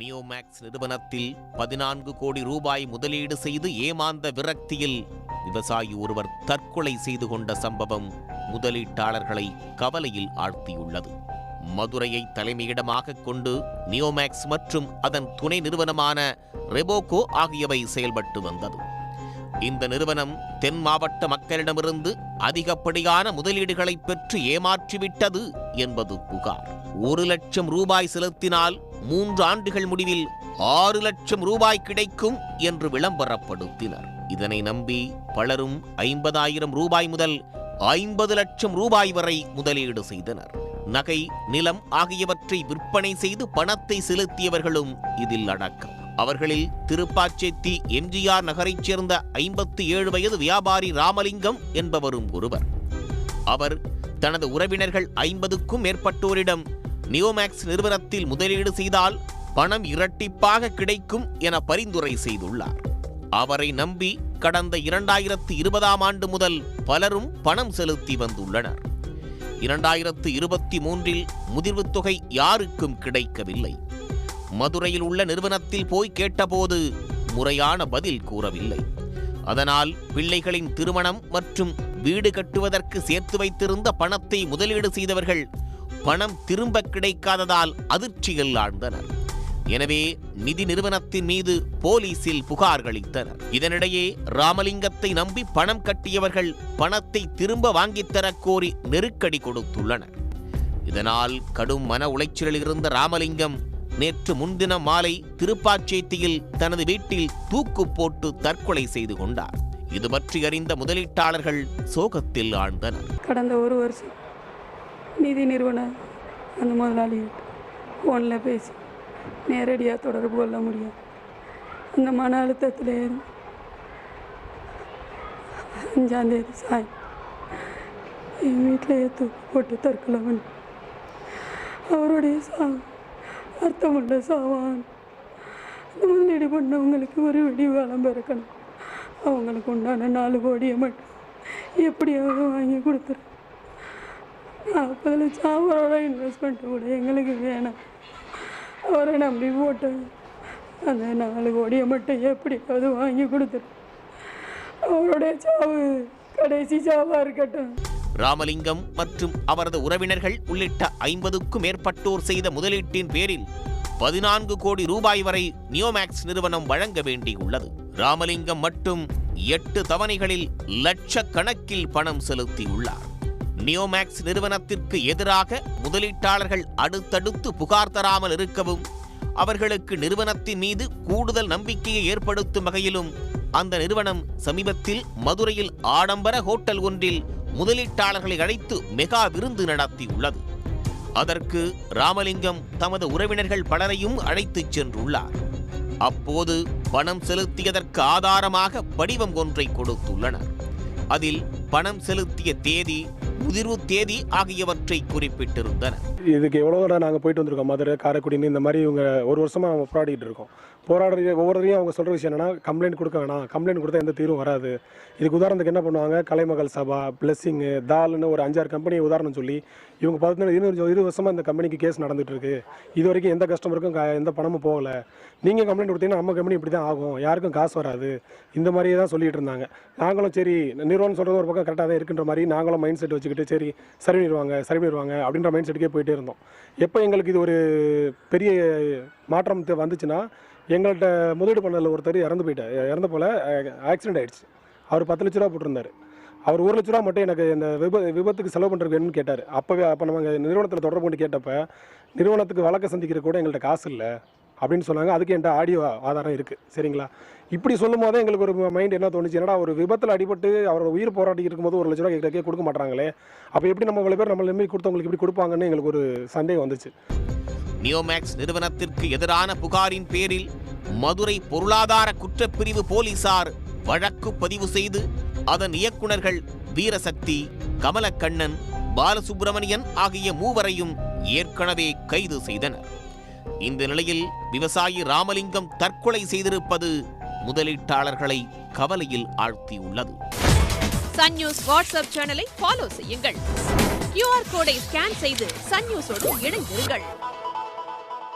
நியோமேக்ஸ் நிறுவனத்தில் பதினான்கு கோடி ரூபாய் முதலீடு செய்து ஏமாந்த விரக்தியில் விவசாயி ஒருவர் தற்கொலை செய்து கொண்ட சம்பவம் முதலீட்டாளர்களை கவலையில் ஆழ்த்தியுள்ளது. மதுரையை தலைமையிடமாக கொண்டு நியோமேக்ஸ் மற்றும் அதன் துணை நிறுவனமான ரெபோகோ ஆகியவை செயல்பட்டு வந்தது. இந்த நிறுவனம் தென் மாவட்ட மக்களிடமிருந்து அதிகப்படியான முதலீடுகளை பெற்று ஏமாற்றிவிட்டது என்பது புகார். ஒரு லட்சம் ரூபாய் செலுத்தினால் மூன்று ஆண்டுகள் முடிவில் ஆறு லட்சம் ரூபாய் கிடைக்கும் என்று விளம்பரப்படுத்தினர். இதனை நம்பி பலரும் ஐம்பதாயிரம் ரூபாய் முதல் ஐம்பது லட்சம் ரூபாய் வரை முதலீடு செய்தனர். நகை நிலம் ஆகியவற்றை விற்பனை செய்து பணத்தை செலுத்தியவர்களும் இதில் அடக்கம். அவர்களில் திருப்பாச்சேத்தி எம்ஜிஆர் நகரைச் சேர்ந்த ஐம்பத்தி ஏழு வயது வியாபாரி ராமலிங்கம் என்பவரும் ஒருவர். அவர் தனது உறவினர்கள் ஐம்பதுக்கும் மேற்பட்டோரிடம் நியோமேக்ஸ் நிறுவனத்தில் முதலீடு செய்தால் பணம் இரட்டிப்பாக கிடைக்கும் என பரிந்துரை செய்துள்ளார். அவரை நம்பி கடந்த இரண்டாயிரத்து இருபதாம் ஆண்டு முதல் பலரும் பணம் செலுத்தி வந்துள்ளனர். இரண்டாயிரத்து இருபத்தி மூன்றில் முதிர்வு தொகை யாருக்கும் கிடைக்கவில்லை. மதுரையில் உள்ள நிறுவனத்தில் போய் கேட்டபோது முறையான பதில் கூறவில்லை. அதனால் பிள்ளைகளின் திருமணம் மற்றும் வீடு கட்டுவதற்கு சேர்த்து வைத்திருந்த பணத்தை முதலீடு செய்தவர்கள் பணம் திரும்ப கிடைக்காததால் அதிர்ச்சியில் ஆழ்ந்தனர். எனவே நிதி நிறுவனத்தின் மீது போலீசில் புகார் அளித்தனர். இதனிடையே ராமலிங்கத்தை நம்பி பணம் கட்டியவர்கள் பணத்தை திரும்ப வாங்கித் தரக் கோரி நெருக்கடி கொடுத்துள்ளனர். இதனால் கடும் மன உளைச்சலில் இருந்த ராமலிங்கம் நேற்று முன்தினம் மாலை திருப்பாச்சேத்தியில் தனது வீட்டில் தூக்கு போட்டு தற்கொலை செய்து கொண்டார். இது பற்றி அறிந்த முதலீட்டாளர்கள் சோகத்தில் ஆழ்ந்தனர். கடந்த ஒரு வருஷம் நிதி நிறுவன அந்த முதலாளி ஃபோனில் பேசி நேரடியாக தொடர்பு கொள்ள முடியும் அந்த மன அழுத்தத்தில் இருந்து அஞ்சாந்தேதி சாய் என் வீட்டிலையே தூக்கி போட்டு தற்கொலை பண்ணி அவருடைய சாவு அர்த்தமுள்ள சாவான். அந்த முதலீடு பண்ணவங்களுக்கு ஒரு வெடி வளம் பிறக்கணும். அவங்களுக்கு உண்டான நாலு கோடியை மட்டும் எப்படியாவது வாங்கி கொடுத்துரு. நாற்பது லட்சம் அவரோட இன்வெஸ்ட்மெண்ட் கூட எங்களுக்கு வேணாம். அவரை நம்பி போட்டு அந்த நாலு கோடியை மட்டும் எப்படியாவது வாங்கி கொடுத்துரு அவருடைய சாவு கடைசி சாவாக இருக்கட்டும். ராமலிங்கம் மற்றும் அவரது உறவினர்கள் உள்ளிட்ட ஐம்பதுக்கும் மேற்பட்டோர் செய்த முதலீட்டின் பேரில் பதினான்கு கோடி ரூபாய் வரை நியோமேக்ஸ் நிறுவனம் வழங்க வேண்டியுள்ளது. ராமலிங்கம் மட்டும் எட்டு தவணைகளில் லட்சக்கணக்கில் பணம் செலுத்தியுள்ளார். நியோமேக்ஸ் நிறுவனத்திற்கு எதிராக முதலீட்டாளர்கள் அடுத்தடுத்து புகார் தராமல் இருக்கவும் அவர்களுக்கு நிறுவனத்தின் மீது கூடுதல் நம்பிக்கையை ஏற்படுத்தும் வகையிலும் அந்த நிறுவனம் சமீபத்தில் மதுரையில் ஆடம்பர ஹோட்டல் ஒன்றில் முதலீட்டாளர்களை அழைத்து மெகா விருந்து நடத்தியுள்ளது. அதற்கு ராமலிங்கம் தமது உறவினர்கள் பலரையும் அழைத்துச் சென்றுள்ளார். அப்போது பணம் செலுத்தியதற்கு ஆதாரமாக படிவம் ஒன்றை கொடுத்துள்ளனர். அதில் பணம் செலுத்திய தேதி முதிர்வு தேதி ஆகியவற்றை குறிப்பிட்டிருந்தன. இதுக்கு எவ்வளோ தடவை நாங்கள் போயிட்டு வந்திருக்கோம் மதுரை காரைக்குடின்னு இந்த மாதிரி இவங்க ஒரு வருஷமாக நம்ம போராடிட்டு இருக்கோம். போராடுறது ஒவ்வொருத்தையும் அவங்க சொல்கிற விஷயம் என்னன்னா கம்ப்ளைண்ட் கொடுக்க வேணாம். கம்ப்ளைண்ட் கொடுத்தா எந்த தீர்வும் வராது. இதுக்கு உதாரணத்துக்கு என்ன பண்ணுவாங்க கலைமகள் சபா பிளெஸ்ஸிங்கு தால்னு ஒரு அஞ்சாறு கம்பெனி உதாரணம் சொல்லி இவங்க பதினஞ்சு இருபது இரு வருஷமாக இந்த கம்பெனிக்கு கேஸ் நடந்துட்டு இருக்கு. இது வரைக்கும் எந்த கஸ்டமருக்கும் எந்த பணமும் போகலை. நீங்கள் கம்ப்ளைண்ட் கொடுத்தீங்கன்னா நம்ம கம்பெனி இப்படி தான் ஆகும். யாருக்கும் காசு வராது. இந்த மாதிரியே தான் சொல்லிட்டு இருந்தாங்க. நாங்களும் சரி நிறுவனம் சொல்கிறது ஒரு பக்கம் கரெக்டாக தான் இருக்குன்ற மாதிரி நாங்களும் மைண்ட் செட் வச்சுக்கிட்டு சரி சரி பண்ணிடுவாங்க சரி பண்ணிடுவாங்க அப்படின்ற மைண்ட் செட்டுக்கே போயிட்டே இருந்தோம். எப்போ எங்களுக்கு இது ஒரு பெரிய மாற்றம் வந்துச்சுன்னா எங்கள்கிட்ட முதலீடு பண்ணதில் ஒருத்தர் இறந்து போயிட்டார். இறந்த போல் ஆக்சிடென்ட் ஆயிடுச்சு. அவர் பத்து லட்ச ரூபா போட்டிருந்தார். அவர் ஒரு லட்ச ரூபா மட்டும் எனக்கு இந்த விப விபத்துக்கு செலவு பண்ணுறதுக்கு என்னன்னு கேட்டார். அப்போவே அப்போ நம்ம நிறுவனத்தில் தொடர்பு கொண்டு கேட்டப்போ நிறுவனத்துக்கு வழக்கு சந்திக்கிற கூட எங்கள்கிட்ட காசு இல்லை. அப்படின்னு சொன்னாங்க. அதுக்கு என்கிட்ட ஆடியோ ஆதாரம் இருக்குது சரிங்களா? இப்படி சொல்லும் போதே எங்களுக்கு ஒரு மைண்ட் என்ன தோணுச்சு? என்னடா ஒரு விபத்தில் அடிபட்டு அவரோட உயிர் போராட்டி இருக்கும்போது ஒரு லட்ச ரூபா கேட்க கொடுக்க மாட்டாங்களே? அப்போ எப்படி நம்ம இவ்வளோ பேர் நம்மள நம்பி கொடுத்தவங்களுக்கு இப்படி கொடுப்பாங்கன்னு எங்களுக்கு ஒரு சந்தேகம் வந்துச்சு. நியோமேக்ஸ் நிறுவனத்திற்கு எதிரான புகாரின் பேரில் மதுரை பொருளாதார குற்றப்பிரிவு போலீசார் வழக்கு பதிவு செய்து அதன் இயக்குனர்கள் வீரசக்தி கமலக்கண்ணன் பாலசுப்பிரமணியன் ஆகிய மூவரையும் ஏற்கனவே கைது செய்தனர். இந்த நிலையில் விவசாயி ராமலிங்கம் தற்கொலை செய்திருப்பது முதலீட்டாளர்களை கவலையில் ஆழ்த்தியுள்ளது. சன் நியூஸ் வாட்ஸ்அப் சேனலை ஃபாலோ செய்யுங்கள். கியூஆர் கோடை ஸ்கேன் செய்து சன் நியூஸோடு இணைந்திருங்கள்.